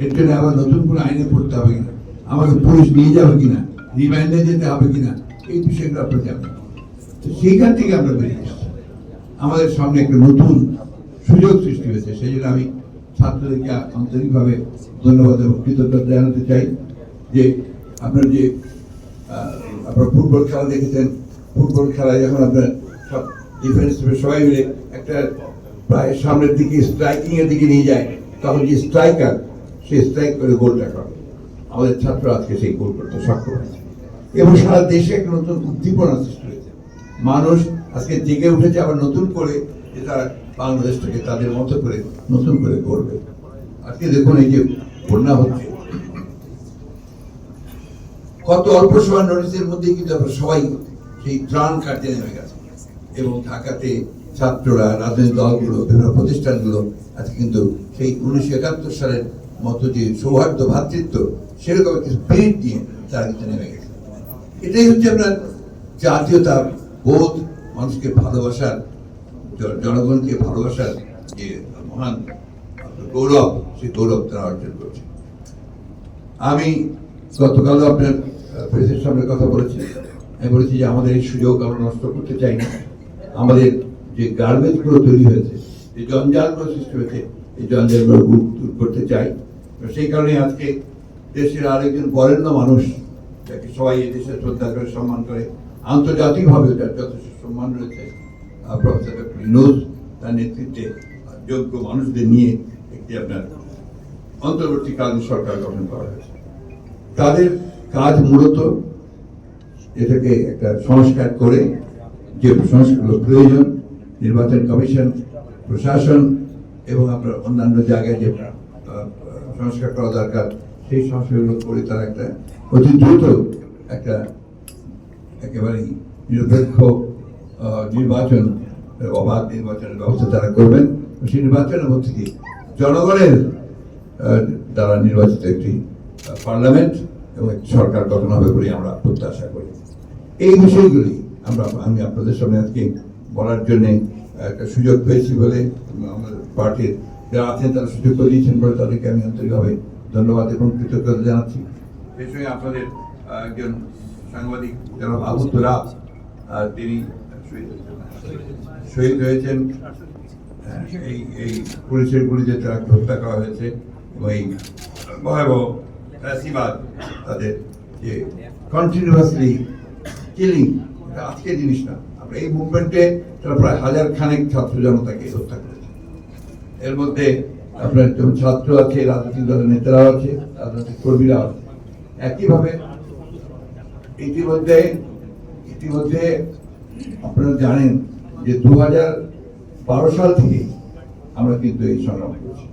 এর আবার নতুন করে আইনে পড়তে হবে কিনা? আমাকে পুলিশ নিয়ে যাবে কিনা? রিমান্ডে যেতে হবে কিনা? এই বিষয়গুলো আপনারা তো সেইখান থেকে আমরা বেরিয়ে এসেছি। আমাদের সামনে একটা নতুন সুযোগ সৃষ্টি হয়েছে। সেই জন্য আমি ছাত্রদেরকে আন্তরিকভাবে ধন্যবাদ এবং কৃতজ্ঞতা জানাতে চাই যে আপনার যে আপনার ফুটবল খেলা দেখেছেন। ফুটবল খেলায় যখন আপনার সব ডিফেন্স সবাই মিলে একটা প্রায় সামনের দিকে স্ট্রাইকিং এর দিকে নিয়ে যায়, তখন যে স্ট্রাইকার সে স্ট্রাইক করে গোলটা করে আমাদের ছাত্র আজকে সেই গোল করতে সক্ষম হয়েছে। এবং সারা দেশে একটা নতুন উদ্দীপনা সৃষ্টি হয়েছে। মানুষ আজকে জেগে উঠেছে আবার নতুন করে যে তারা বাংলাদেশটাকে তাদের মতো করে নতুন করে করবে আজকে দেখুন এই যে বন্যা হচ্ছে। কত অল্প সময় নোটিসের মধ্যে কিন্তু আমরা সবাই সেই ত্রাণ কাটতে নেমে গেছে। এবং ঢাকাতে ছাত্ররা, রাজনৈতিক দলগুলো, বিভিন্ন প্রতিষ্ঠানগুলো আজকে কিন্তু সেই উনিশশো একাত্তর সালের মতো যে সৌহার্দ্য সেরকম স্পিরিট নিয়ে তারা কিন্তু নেমে গেছে। এটাই হচ্ছে আপনার জাতীয়তা, বোধ, মানুষকে ভালোবাসার জনগণকে ভালোবাসার যে মহান গৌরব, সেই গৌরব তারা অর্জন করছে। আমি গতকালও আপনার প্রেসের সামনে কথা বলেছি। আমি বলেছি যে আমাদের এই সুযোগ আমরা নষ্ট করতে চাই না আমাদের যে গার্বেজগুলো তৈরি হয়েছে, যে জঞ্জালগুলো সৃষ্টি হয়েছে, এই জঞ্জালগুলো দূর করতে চাই। সেই কারণে আজকে দেশের আরেকজন বরেণ্য মানুষ, যাকে সবাই এই দেশে শ্রদ্ধা করে সম্মান করে, আন্তর্জাতিকভাবে তার যথেষ্ট সম্মান রয়েছে প্রফেসর ডক্টর ইনোজ, তার নেতৃত্বে যোগ্য মানুষদের নিয়ে একটি আপনার অন্তর্বর্তীকালীন সরকার গঠন করা হয়েছে। তাদের কাজ মূলত এটাকে একটা সংস্কার করে, যে সংস্কারগুলো প্রয়োজন, নির্বাচন কমিশন, প্রশাসন এবং আপনার অন্যান্য জায়গায় যে সংস্কার করা দরকার, সেই সংস্কারগুলো করে তারা একটা অতি দ্রুত একটা একেবারেই নিরপেক্ষ নির্বাচন, অবাধ নির্বাচনের ব্যবস্থা তারা করবেন। সেই নির্বাচনের মধ্যে দিয়ে জনগণের দ্বারা নির্বাচিত একটি পার্লামেন্ট এবং সরকার গঠন হবে বলে আমরা প্রত্যাশা করি। এই বিষয়গুলি আমরা, আমি আপনাদের সামনে আজকে বলার জন্যে একটা সুযোগ পেয়েছি বলে আমাদের পার্টির যারা আছেন তারা সুযোগ করে দিয়েছেন বলে তাদেরকে আমি আন্তরিকভাবে ধন্যবাদ এবং কৃতজ্ঞতা জানাচ্ছি। সেই সঙ্গে আপনাদের একজন সাংবাদিক যারা আবুত রাব তিনি শহীদ হয়েছেন। হ্যাঁ, এই এই পুলিশের গুলিতে তারা হত্যা করা হয়েছে এবং এই ভয়াবহ ফ্যাসিবাদ তাদের যে কন্টিনিউয়াসলি কিলিং আজকের জিনিস না। আমরা এই মুভমেন্টে তারা প্রায় হাজার খানেক ছাত্র জনতাকে হত্যা এর মধ্যে আপনার যেমন ছাত্র আছে, রাজনৈতিক দলের নেতারাও আছে, রাজনৈতিক কর্মীরাও আছে। একইভাবে ইতিমধ্যে ইতিমধ্যে আপনারা জানেন যে দু হাজার বারো সাল থেকে আমরা কিন্তু এই সংগ্রাম করছি।